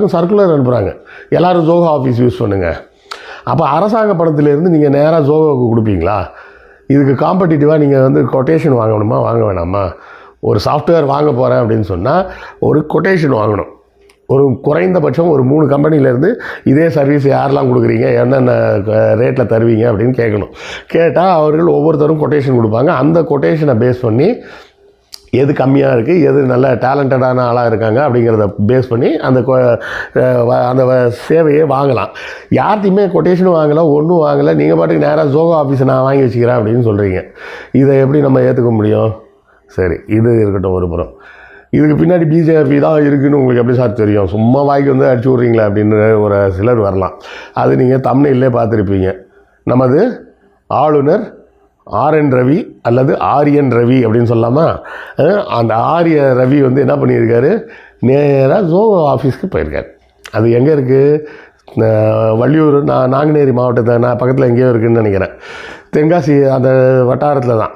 Circular அனுப்புகிறாங்க எல்லோரும் Joko office use பண்ணுங்கள் அப்போ அரசாங்க பணத்திலேருந்து நீங்கள் நேராக ஜோகோவுக்கு கொடுப்பீங்களா? இதுக்கு காம்படிட்டிவாக நீங்கள் வந்து கொட்டேஷன் வாங்கணுமா வாங்க வேணாமா? ஒரு சாஃப்ட்வேர் வாங்க போகிறேன் அப்படின்னு சொன்னால் ஒரு கொட்டேஷன் வாங்கணும். ஒரு குறைந்தபட்சம் ஒரு மூணு கம்பெனிலேருந்து இதே சர்வீஸ் யாரெல்லாம் கொடுக்குறீங்க என்னென்ன ரேட்டில் தருவீங்க அப்படின்னு கேட்கணும். கேட்டால் அவர்கள் ஒவ்வொருத்தரும் கொட்டேஷன் கொடுப்பாங்க. அந்த கொட்டேஷனை பேஸ் பண்ணி எது கம்மியாக இருக்குது எது நல்ல டேலண்டடான ஆளாக இருக்காங்க அப்படிங்கிறத பேஸ் பண்ணி அந்த கொ- அந்த சேவையை வாங்கலாம். யார்த்தையுமே கொட்டேஷனும் வாங்கலை ஒன்றும் வாங்கலை. நீங்கள் பாட்டுக்கு நேராக ஜோகோ ஆஃபீஸை நான் வாங்கி வச்சுக்கிறேன் அப்படின்னு சொல்கிறீங்க இதை எப்படி நம்ம ஏற்றுக்க முடியும்? சரி இது இருக்கட்டும் ஒரு புறம். இதுக்கு பின்னாடி பிஜேபி தான் இருக்குதுன்னு உங்களுக்கு எப்படி சார் தெரியும்? சும்மா வாய்க்கு வந்து அடிச்சு விட்றீங்களா அப்படின்னு ஒரு சிலர் வரலாம். அது நீங்கள் தமிழ்நிலே பார்த்துருப்பீங்க. நமது ஆளுநர் ஆர்என் ரவி அல்லது ஆரியன் ரவி அப்படின்னு சொல்லாமா அந்த ஆரிய ரவி வந்து என்ன பண்ணியிருக்காரு? நேராக ஜோகோ ஆஃபீஸ்க்கு போயிருக்காரு. அது எங்கே இருக்குது வள்ளியூர் நான் நாங்குநேரி மாவட்டத்தை நான் பக்கத்தில் எங்கேயோ இருக்குதுன்னு நினைக்கிறேன். தென்காசி அந்த வட்டாரத்தில் தான்.